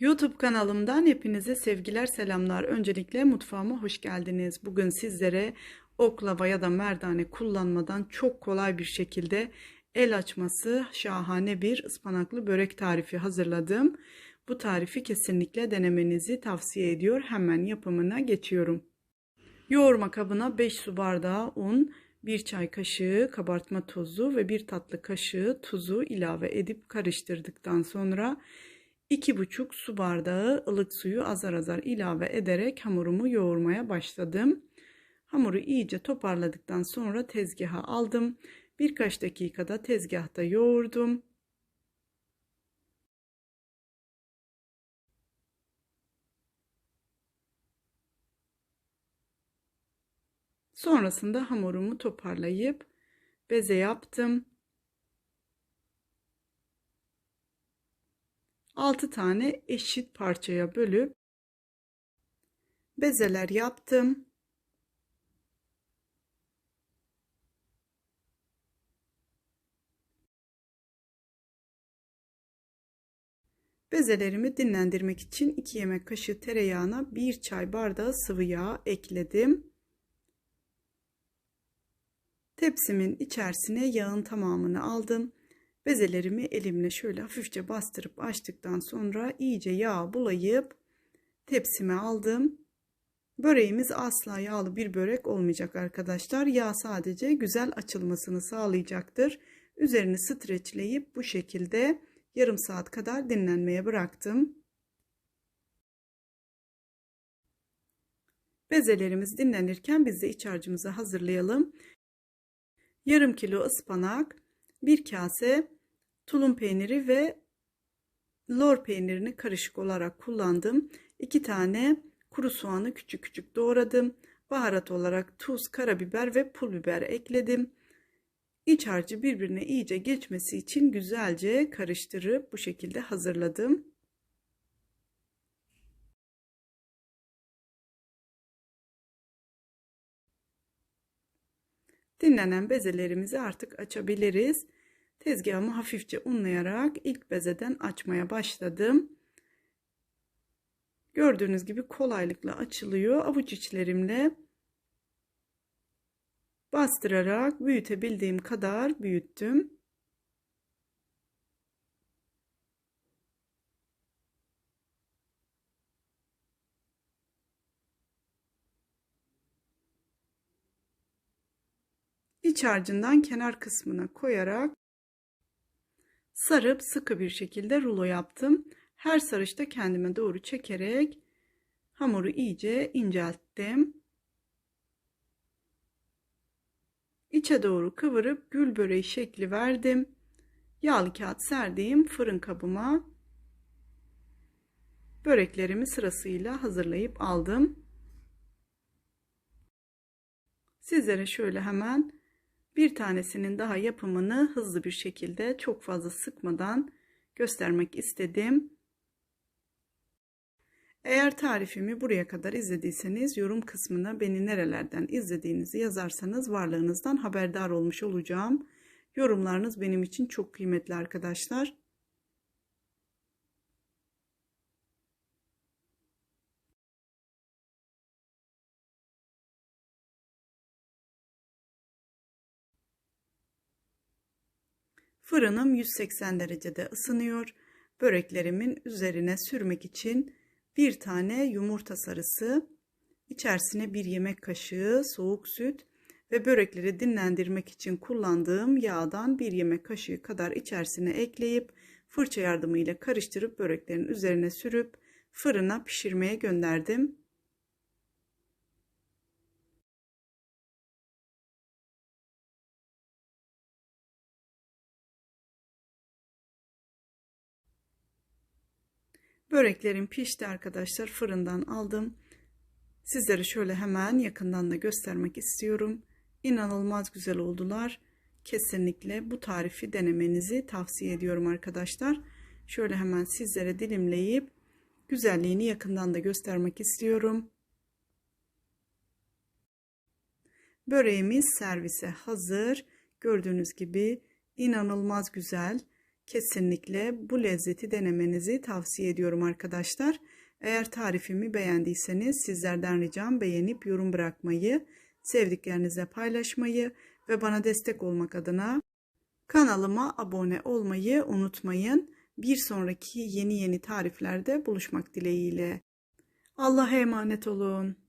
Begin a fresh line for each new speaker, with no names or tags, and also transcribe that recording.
YouTube kanalımdan hepinize sevgiler selamlar. Öncelikle mutfağıma hoş geldiniz. Bugün sizlere oklava ya da merdane kullanmadan çok kolay bir şekilde el açması şahane bir ıspanaklı börek tarifi hazırladım. Bu tarifi kesinlikle denemenizi tavsiye ediyor. Hemen yapımına geçiyorum. Yoğurma kabına 5 su bardağı un, 1 çay kaşığı kabartma tozu ve 1 tatlı kaşığı tuzu ilave edip karıştırdıktan sonra 2,5 su bardağı ılık suyu azar azar ilave ederek hamurumu yoğurmaya başladım. Hamuru iyice toparladıktan sonra tezgaha aldım. Birkaç dakikada tezgahta yoğurdum. Sonrasında hamurumu toparlayıp beze yaptım. 6 tane eşit parçaya bölüp bezeler yaptım. Bezelerimi dinlendirmek için 2 yemek kaşığı tereyağına 1 çay bardağı sıvı yağ ekledim. Tepsimin içerisine yağın tamamını aldım. Bezelerimi elimle şöyle hafifçe bastırıp açtıktan sonra iyice yağ bulayıp tepsime aldım. Böreğimiz asla yağlı bir börek olmayacak arkadaşlar. Yağ sadece güzel açılmasını sağlayacaktır. Üzerini streçleyip bu şekilde yarım saat kadar dinlenmeye bıraktım. Bezelerimiz dinlenirken biz de iç harcımızı hazırlayalım. Yarım kilo ıspanak, bir kase tulum peyniri ve lor peynirini karışık olarak kullandım. 2 tane kuru soğanı küçük küçük doğradım. Baharat olarak tuz, karabiber ve pul biber ekledim. İç harcı birbirine iyice geçmesi için güzelce karıştırıp bu şekilde hazırladım. Dinlenen bezelerimizi artık açabiliriz. Tezgahımı hafifçe unlayarak ilk bezeden açmaya başladım. Gördüğünüz gibi kolaylıkla açılıyor. Avuç içlerimle bastırarak büyütebildiğim kadar büyüttüm. İç harcından kenar kısmına koyarak sarıp sıkı bir şekilde rulo yaptım. Her sarışta kendime doğru çekerek hamuru iyice incelttim. İçe doğru kıvırıp gül böreği şekli verdim. Yağlı kağıt serdiğim fırın kabıma böreklerimi sırasıyla hazırlayıp aldım. Sizlere şöyle hemen bir tanesinin daha yapımını hızlı bir şekilde çok fazla sıkmadan göstermek istedim. Eğer tarifimi buraya kadar izlediyseniz yorum kısmına beni nerelerden izlediğinizi yazarsanız varlığınızdan haberdar olmuş olacağım. Yorumlarınız benim için çok kıymetli arkadaşlar. Fırınım 180 derecede ısınıyor. Böreklerimin üzerine sürmek için bir tane yumurta sarısı, içerisine bir yemek kaşığı soğuk süt ve börekleri dinlendirmek için kullandığım yağdan bir yemek kaşığı kadar içerisine ekleyip fırça yardımıyla karıştırıp böreklerin üzerine sürüp fırına pişirmeye gönderdim. Böreklerim pişti arkadaşlar. Fırından aldım. Sizlere şöyle hemen yakından da göstermek istiyorum. İnanılmaz güzel oldular. Kesinlikle bu tarifi denemenizi tavsiye ediyorum arkadaşlar. Şöyle hemen sizlere dilimleyip güzelliğini yakından da göstermek istiyorum. Böreğimiz servise hazır. Gördüğünüz gibi inanılmaz güzel. Kesinlikle bu lezzeti denemenizi tavsiye ediyorum arkadaşlar. Eğer tarifimi beğendiyseniz sizlerden ricam beğenip yorum bırakmayı, sevdiklerinize paylaşmayı ve bana destek olmak adına kanalıma abone olmayı unutmayın. Bir sonraki yeni yeni tariflerde buluşmak dileğiyle. Allah'a emanet olun.